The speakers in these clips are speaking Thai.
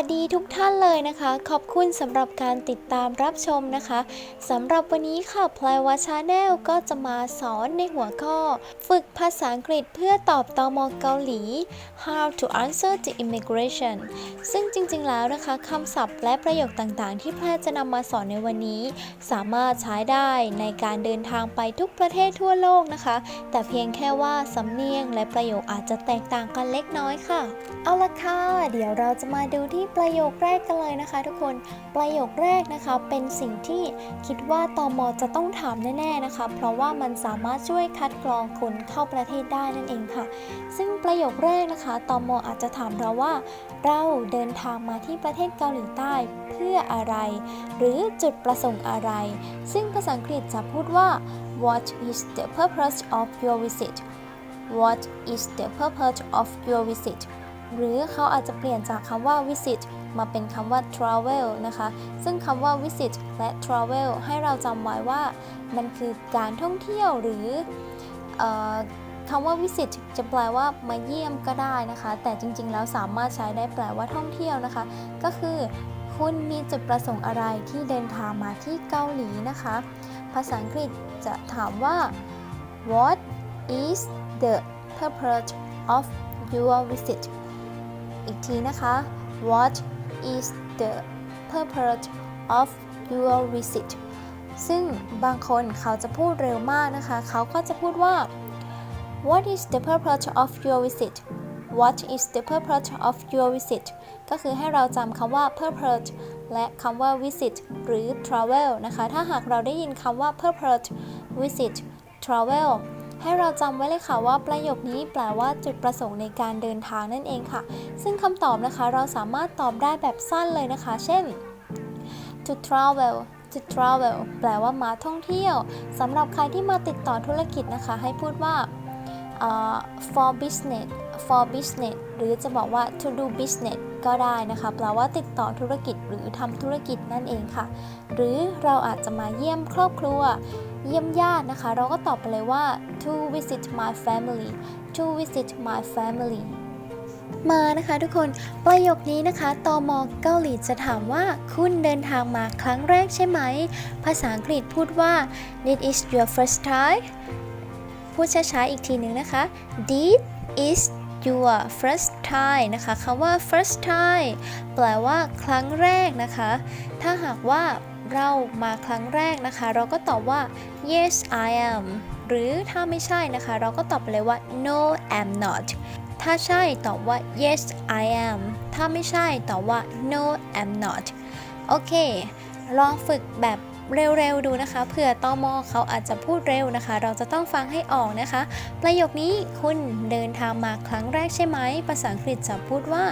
วัสดีทุกท่านเลยนะคะ ขอบคุณสำหรับการติดตามรับชมนะคะสำหรับวันนี้ค่ะพลายวาชาแนลก็จะมาสอนในหัวข้อ ฝึกภาษาอังกฤษเพื่อตอบตอมเกาหลี How to answer the immigration ซึ่งจริงๆแล้วนะคะคำศัพท์และประโยคต่างๆ ที่แพทย์จะนำมาสอนในวันนี้ สามารถใช้ได้ในการเดินทางไปทุกประเทศทั่วโลกนะคะ แต่เพียงแค่ว่าสำเนียงและประโยคอาจจะแตกต่างกันเล็กน้อยค่ะ เอาละค่ะ เดี๋ยวเราจะมาดูที่ประโยคแรกกันเลยนะคะทุกคนประโยคแรกนะคะ เป็นสิ่งที่คิดว่าตอมอจะต้องถามแน่ๆนะคะ เพราะว่ามันสามารถช่วยคัดกรองคนเข้าประเทศได้นั่นเองค่ะ ซึ่งประโยคแรกนะคะตอมอาจจะถามเราว่า เราเดินทางมาที่ประเทศเกาหลีใต้เพื่ออะไร หรือจุดประสงค์อะไร ซึ่งภาษาอังกฤษจะพูดว่า What is the purpose of your visit What is the purpose of your visit หรือเขาอาจจะเปลี่ยนจากคำว่า visit มาเป็นคำว่า travel นะคะ ซึ่งคำว่า visit และ travel ให้เราจำไว้ว่า มันคือการท่องเที่ยวหรืออคำว่า visit จะแปลว่ามาเยี่ยมก็ได้นะคะ แต่จริงๆ แล้วสามารถใช้ได้แปลว่าท่องเที่ยวนะคะ ก็คือคุณมีจุดประสงค์อะไรที่เดินทางมาที่เกาหลีนะคะ ภาษาอังกฤษจะถามว่า What is the purpose of your visit อีกทีนะคะ What is the purpose of your visit ซึ่งบางคนเขาจะพูดเร็วมากนะคะ เขาก็จะพูดว่า What is the purpose of your visit What is the purpose of your visit ก็คือให้เราจำคำว่า purpose และคำว่า visit หรือ travel นะคะ ถ้าหากเราได้ยินคำว่า purpose visit travel ให้เราจำไว้เลยค่ะว่าประโยคนี้แปลว่าจุดประสงค์ในการเดินทางนั่นเองค่ะ ซึ่งคำตอบนะคะเราสามารถตอบได้แบบสั้นเลยนะคะ เช่น to travel to travel แปลว่ามาท่องเที่ยวสำหรับใครที่มาติดต่อธุรกิจนะคะ ให้พูดว่า uh, for business for business หรือจะบอกว่า to do business ก็ได้นะคะแปลว่าติดต่อธุรกิจหรือทำธุรกิจนั่นเองค่ะ หรือเราอาจจะมาเยี่ยมครอบครัว เยี่ยมญาตินะคะ เราก็ตอบไปเลยว่า to visit my family to visit my family มานะคะทุกคนประโยคนี้นะคะตอมอเกาหลีจะถามว่าคุณเดินทางมาครั้งแรกใช่ไหม ภาษาอังกฤษพูดว่า this is your first time พูดช้าๆอีกทีหนึ่งนะคะ this is your first time นะคะคำว่า first time แปลว่าครั้งแรกนะคะ ถ้าหากว่า เรามาครั้งแรกนะคะ เราก็ตอบว่า yes I am หรือถ้าไม่ใช่นะคะ เราก็ตอบไปเลยว่า no I'm not ถ้าใช่ตอบว่า yes I am ถ้าไม่ใช่ตอบว่า no I'm not โอเค ลองฝึกแบบเร็วๆดูนะคะเผื่อตอมอเขาอาจจะพูดเร็วนะคะ เราจะต้องฟังให้ออกนะคะ ประโยคนี้คุณเดินทางมาครั้งแรกใช่ไหม ภาษาอังกฤษจะพูดว่า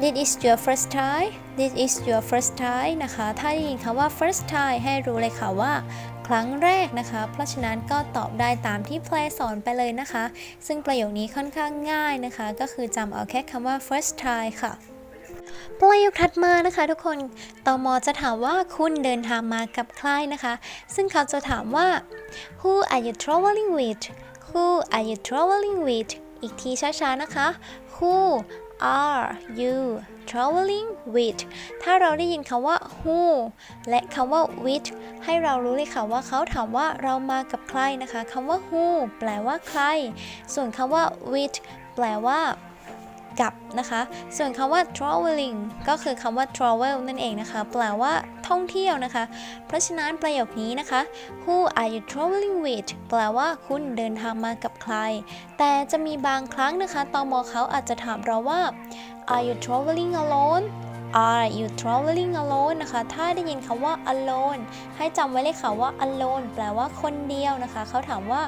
this is your first time this is your first time นะคะ ถ้าได้ยินคำว่า first time ให้รู้เลยค่ะว่า ครั้งแรกนะคะ เพราะฉะนั้นก็ตอบได้ตามที่แพรสอนไปเลยนะคะ ซึ่งประโยคนี้ค่อนข้างง่ายนะคะ ก็คือจำเอาแค่คำว่า first time ค่ะประโยคถัดมานะคะทุกคนตอมจะถามว่าคุณเดินทางมากับใครนะคะ ซึ่งเขาจะถามว่า who are you traveling with who are you traveling with อีกทีช้าๆนะคะ who are you traveling with ถ้าเราได้ยินคำว่า who และคำว่า with ให้เรารู้เลยค่ะว่าเขาถามว่าเรามากับใครนะคะคำว่า who แปลว่าใคร ส่วนคำว่า with แปลว่า กับนะคะ ส่วนคำว่า traveling ก็คือคำว่า travel นั่นเองนะคะ แปลว่าท่องเที่ยวนะคะ เพราะฉะนั้นประโยคนี้นะคะ who are you traveling with แปลว่าคุณเดินทางมากับใคร แต่จะมีบางครั้งนะคะตอมเขาอาจจะถามเราว่า are you traveling alone are you traveling alone นะคะ ถ้าได้ยินคำว่า alone ให้จำไว้เลยค่ะว่า alone แปลว่าคนเดียวนะคะ เขาถามว่า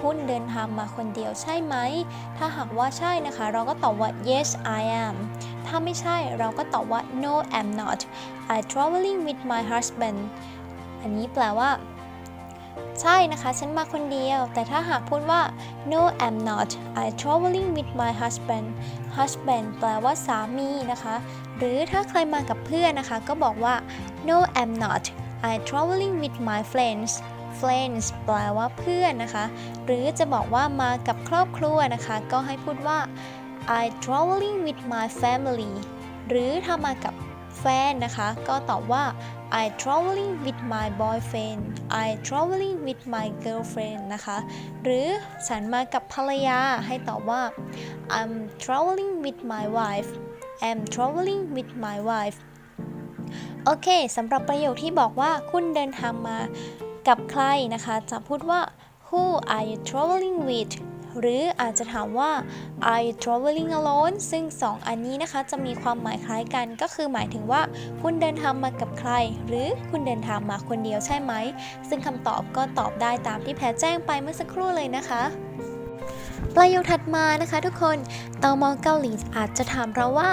คุณเดินทางมาคนเดียวใช่ไหม ถ้าหากว่าใช่นะคะ เราก็ตอบว่า yes I am ถ้าไม่ใช่เราก็ตอบว่า no I'm not I traveling with my husband อันนี้แปลว่า ใช่นะคะ ฉันมาคนเดียว แต่ถ้าหากพูดว่า no I'm not I traveling with my husband husband แปลว่าสามีนะคะ หรือถ้าใครมากับเพื่อนนะคะ ก็บอกว่า no I'm not I traveling with my friends friends แปลว่าเพื่อนนะคะ หรือจะบอกว่ามากับครอบครัวนะคะ ก็ให้พูดว่า I traveling with my family หรือถ้ามากับแฟนนะคะ ก็ตอบว่า I traveling with my boyfriend I traveling with my girlfriend นะคะ หรือฉันมากับภรรยาให้ตอบว่า I'm traveling with my wife I'm traveling with my wife โอเคสำหรับประโยคที่บอกว่าคุณเดินทางมากับใครนะคะ จะพูดว่า Who are you traveling with หรืออาจจะถามว่า Are you traveling alone ซึ่ง 2 อันนี้นะคะจะมีความหมายคล้ายกันก็คือหมายถึงว่า คุณเดินทางมากับใคร หรือคุณเดินทางมาคนเดียวใช่ไหม ซึ่งคำตอบก็ตอบได้ตามที่แพรแจ้งไปเมื่อสักครู่เลยนะคะ ประโยคถัดมานะคะทุกคนตมเกาหลีอาจจะถามเราว่า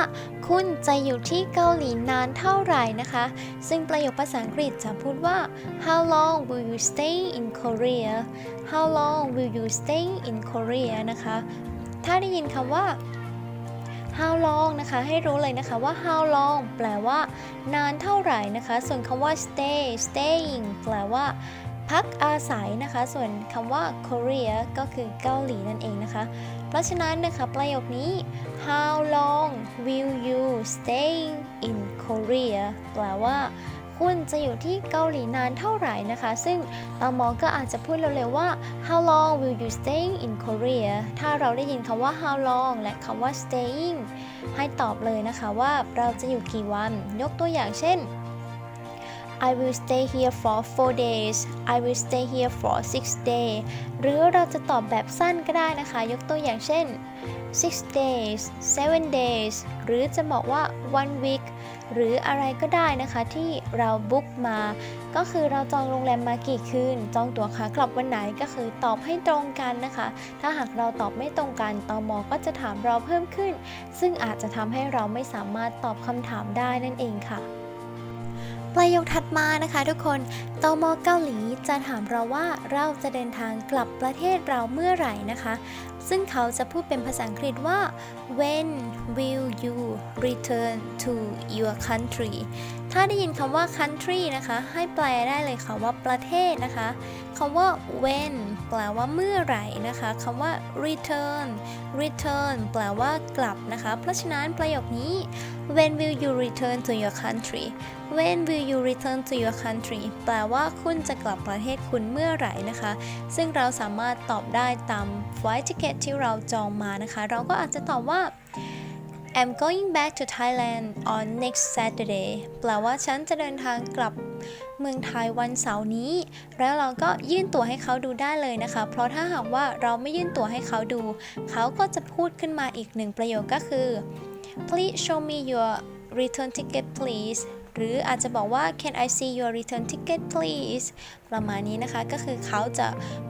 คุณจะอยู่ที่เกาหลีนานเท่าไหร่นะคะ ซึ่งประโยคภาษาอังกฤษจะพูดว่า how long will you stay in Korea how long will you stay in Korea นะคะ ถ้าได้ยินคำว่า how long นะคะ ให้รู้เลยนะคะว่า how long แปลว่า นานเท่าไหร่นะคะ ส่วนคำว่า stay staying แปลว่า พักอาศัยนะคะ ส่วนคำว่า Korea ก็คือเกาหลีนั่นเองนะคะ เพราะฉะนั้นนะคะประโยคนี้ how long will you stay in Korea แปลว่า คุณจะอยู่ที่เกาหลีนานเท่าไหร่นะคะ ซึ่งตามอก็อาจจะพูดเร็วๆว่า how long will you stay in Korea ถ้าเราได้ยินคำว่า how long และคำว่า staying ให้ตอบเลยนะคะว่าเราจะอยู่กี่วัน ยกตัวอย่างเช่น I will stay here for four days I will stay here for six days หรือเราจะตอบแบบสั้นก็ได้นะคะ ยกตัวอย่างเช่น six days seven days หรือจะบอกว่า one week หรืออะไรก็ได้นะคะที่เราบุ๊กมา ก็คือเราจองโรงแรมมากี่คืน จองตั๋วขากลับวันไหนก็คือตอบให้ตรงกันนะคะ ถ้าหากเราตอบไม่ตรงกันตอมอก็จะถามเราเพิ่มขึ้น ซึ่งอาจจะทำให้เราไม่สามารถตอบคำถามได้นั่นเองค่ะ ประโยคถัดมานะคะทุกคนตมเกาหลีจะถามเราว่าเราจะเดินทางกลับประเทศเราเมื่อไหร่นะคะ ซึ่งเขาจะพูดเป็นภาษาอังกฤษว่า when will you return to your country ถ้าได้ยินคำว่า country นะคะ ให้แปลได้เลยค่ะว่าประเทศนะคะคำว่า when แปลว่าเมื่อไหร่นะคะคำว่า return return แปลว่ากลับนะคะ เพราะฉะนั้นประโยคนี้ when will you return to your country when will you return to your country แปลว่าคุณจะกลับประเทศคุณเมื่อไหร่นะคะ ซึ่งเราสามารถตอบได้ตาม flight ticket ที่เราจองมานะคะ เราก็อาจจะตอบว่า I'm going back to Thailand on next Saturday แปลว่าฉันจะเดินทางกลับเมืองไทยวันเสาร์นี้ แล้วเราก็ยื่นตั๋วให้เขาดูได้เลยนะคะ เพราะถ้าหากว่าเราไม่ยื่นตั๋วให้เขาดู เขาก็จะพูดขึ้นมาอีกหนึ่งประโยคก็คือ please show me your return ticket please หรืออาจจะบอกว่า can I see your return ticket please ประมาณนี้นะคะ ก็คือเขาจะ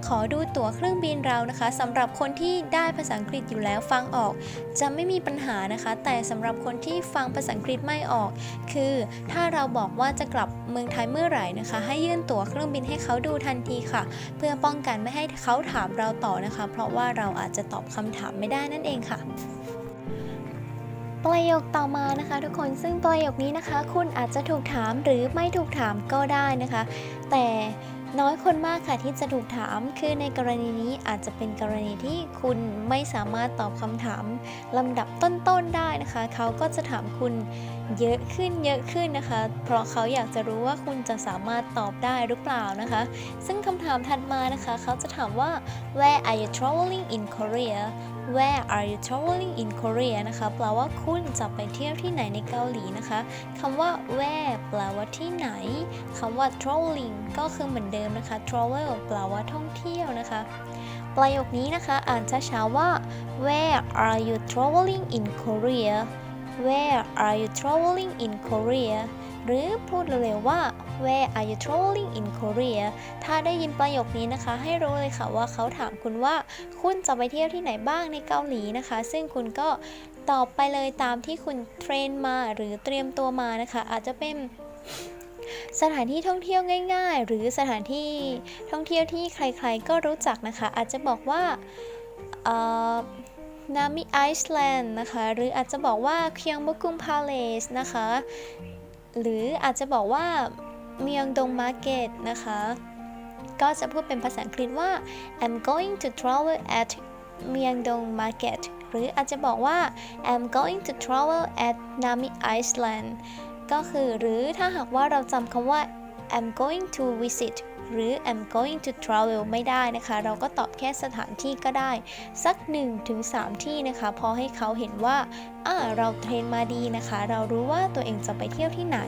ขอดูตั๋วเครื่องบินเรานะคะสำหรับคนที่ได้ภาษาอังกฤษอยู่แล้วฟังออก จะไม่มีปัญหานะคะ แต่สำหรับคนที่ฟังภาษาอังกฤษไม่ออก คือถ้าเราบอกว่าจะกลับเมืองไทยเมื่อไหร่นะคะ ให้ยื่นตั๋วเครื่องบินให้เขาดูทันทีค่ะ เพื่อป้องกันไม่ให้เขาถามเราต่อนะคะ เพราะว่าเราอาจจะตอบคำถามไม่ได้นั่นเองค่ะ ประโยคต่อมานะคะ ทุกคนซึ่งประโยคนี้นะคะ คุณอาจจะถูกถามหรือไม่ถูกถามก็ได้นะคะ แต่น้อยคนมากค่ะที่จะถูกถาม คือในกรณีนี้อาจจะเป็นกรณีที่คุณไม่สามารถตอบคำถามลำดับต้นๆได้นะคะ เขาก็จะถามคุณเยอะขึ้นเยอะขึ้นนะคะ เพราะเขาอยากจะรู้ว่าคุณจะสามารถตอบได้หรือเปล่านะคะ ซึ่งคำถามถัดมานะคะ เขาจะถามว่า where are you traveling in Korea Where are you traveling in Korea นะคะ แปลว่าคุณจะไปเที่ยวที่ไหนในเกาหลีนะคะคำว่า where แปลว่าที่ไหนคำว่า traveling ก็คือเหมือนเดิมนะคะ travel แปลว่าท่องเที่ยวนะคะ ประโยคนี้นะคะ อ่านช้าๆว่า Where are you traveling in Korea Where are you traveling in Korea หรือพูดเร็วๆว่า Where are you traveling in Korea ถ้าได้ยินประโยคนี้นะคะ ให้รู้เลยค่ะว่าเขาถามคุณว่าคุณจะไปเที่ยวที่ไหนบ้างในเกาหลีนะคะ ซึ่งคุณก็ตอบไปเลยตามที่คุณเทรนมาหรือเตรียมตัวมานะคะ อาจจะเป็นสถานที่ท่องเที่ยวง่าย ๆ หรือสถานที่ท่องเที่ยวที่ใครๆก็รู้จักนะคะ อาจจะบอกว่านามิไอซ์แลนด์นะคะ หรืออาจจะบอกว่าเคียงบุกุงพาเลสนะคะ หรืออาจจะบอกว่า เมียงดงมาร์เก็ตนะคะ ก็จะพูดเป็นภาษาอังกฤษว่า I'm going to travel at เมียงดง Market หรืออาจจะบอกว่า I'm going to travel at Nami Iceland ก็คือหรือถ้าหากว่าเราจำคำว่า I'm going to visit หรือ I'm going to travel ไม่ได้นะคะ เราก็ตอบแค่สถานที่ก็ได้ สัก 1-3 ที่นะคะ พอให้เขาเห็นว่าอ่าเราเทรนมาดีนะคะ เรารู้ว่าตัวเองจะไปเที่ยวที่ไหน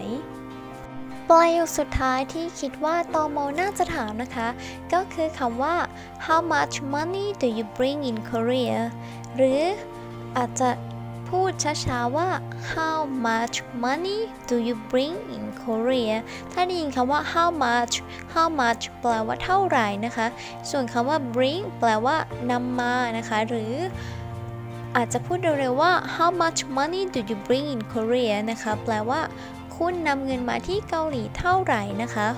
ประโยคสุดท้ายที่คิดว่าตอมอน่าจะถามนะคะ ก็คือคำว่า how much money do you bring in Korea หรืออาจจะพูดช้าๆว่า how much money do you bring in Korea ถ้าได้ยินคำว่า how much how much แปลว่าเท่าไหร่นะคะ ส่วนคำว่า bring แปลว่านำมานะคะ หรืออาจจะพูดเร็วๆว่า how much money do you bring in Korea นะคะ แปลว่า คุณนำเงินมาที่เกาหลีเท่าไหร่นะคะ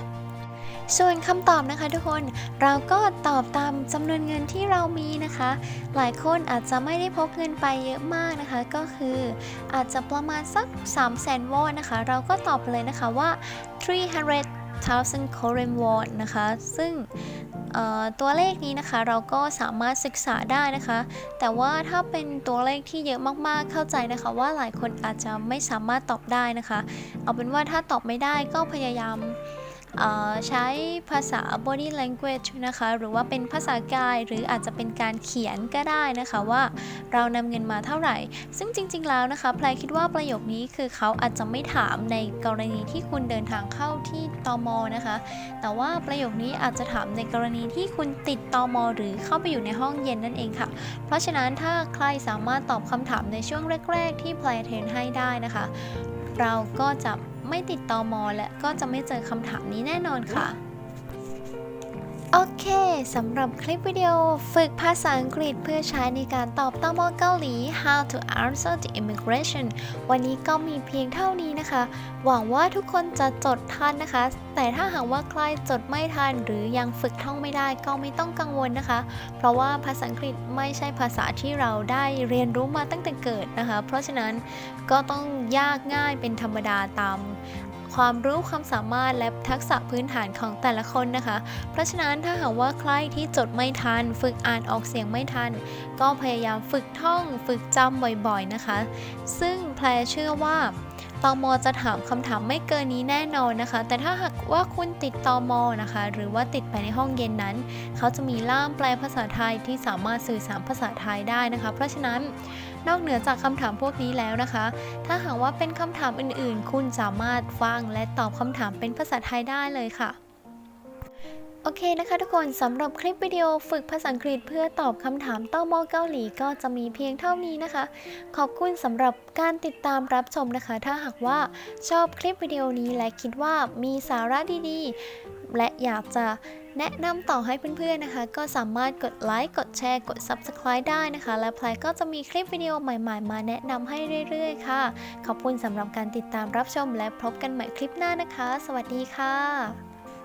ส่วนคำตอบนะคะทุกคนเราก็ตอบตามจำนวนเงินที่เรามีนะคะ หลายคนอาจจะไม่ได้พกเงินไปเยอะมากนะคะ ก็คืออาจจะประมาณสัก 3 0 0 0 0 0วอนนะคะ เราก็ตอบไปเลยนะคะว่า 300,000 Korean won นะคะ ซึ่ง ตัวเลขนี้นะคะเราก็สามารถศึกษาได้นะคะ แต่ว่าถ้าเป็นตัวเลขที่เยอะมากๆเข้าใจนะคะ ว่าหลายคนอาจจะไม่สามารถตอบได้นะคะ เอาเป็นว่าถ้าตอบไม่ได้ก็พยายาม ใช้ภาษา body language นะคะ หรือว่าเป็นภาษากายหรืออาจจะเป็นการเขียนก็ได้นะคะว่าเรานำเงินมาเท่าไหร่ ซึ่งจริง ๆ แล้วนะคะแพรคิดว่าประโยคนี้คือเขาอาจจะไม่ถามในกรณีที่คุณเดินทางเข้าที่ตมนะคะ แต่ว่าประโยคนี้อาจจะถามในกรณีที่คุณติดตมหรือเข้าไปอยู่ในห้องเย็นนั่นเองค่ะ เพราะฉะนั้นถ้าใครสามารถตอบคำถามในช่วงแรก ๆ ที่แพรเทรนให้ได้นะคะ เราก็จะ ไม่ติดตอมอและก็จะไม่เจอคำถามนี้แน่นอนค่ะ โอเค สำหรับคลิปวิดีโอฝึกภาษาอังกฤษเพื่อใช้ในการตอบตอมอเกาหลี How to answer the immigration วันนี้ก็มีเพียงเท่านี้นะคะ หวังว่าทุกคนจะจดทันนะคะ แต่ถ้าหากว่าใครจดไม่ทัน หรือยังฝึกท่องไม่ได้ก็ไม่ต้องกังวลนะคะ เพราะว่าภาษาอังกฤษไม่ใช่ภาษาที่เราได้เรียนรู้มาตั้งแต่เกิดนะคะ เพราะฉะนั้นก็ต้องยากง่ายเป็นธรรมดาตาม ความรู้ความสามารถและทักษะพื้นฐานของแต่ละคนนะคะ เพราะฉะนั้นถ้าหากว่าใครที่จดไม่ทัน ฝึกอ่านออกเสียงไม่ทัน ก็พยายามฝึกท่อง ฝึกจำบ่อยๆนะคะ ซึ่งแพรเชื่อว่าตมจะถามคำถามไม่เกินนี้แน่นอนนะคะ แต่ถ้าหากว่าคุณติดตมนะคะ หรือว่าติดไปในห้องเย็นนั้น เขาจะมีล่ามแปลภาษาไทยที่สามารถสื่อสารภาษาไทยได้นะคะ เพราะฉะนั้น นอกเหนือจากคำถามพวกนี้แล้วนะคะ ถ้าหากว่าเป็นคำถามอื่นๆ คุณสามารถฟังและตอบคำถามเป็นภาษาไทยได้เลยค่ะโอเคนะคะทุกคนสำหรับคลิปวิดีโอฝึกภาษาอังกฤษเพื่อตอบคำถามต้อมอเกาหลีก็จะมีเพียงเท่านี้นะคะ ขอบคุณสำหรับการติดตามรับชมนะคะ ถ้าหากว่าชอบคลิปวิดีโอนี้และคิดว่ามีสาระดีๆ และอยากจะ แนะนำต่อให้เพื่อนๆนะคะ ก็สามารถกดไลค์กดแชร์กด Subscribe ได้นะคะ และแพลก็จะมีคลิปวิดีโอใหม่ๆ มาแนะนำให้เรื่อยๆ ค่ะ ขอบคุณสำหรับการติดตามรับชมและพบกันใหม่คลิปหน้านะคะ สวัสดีค่ะ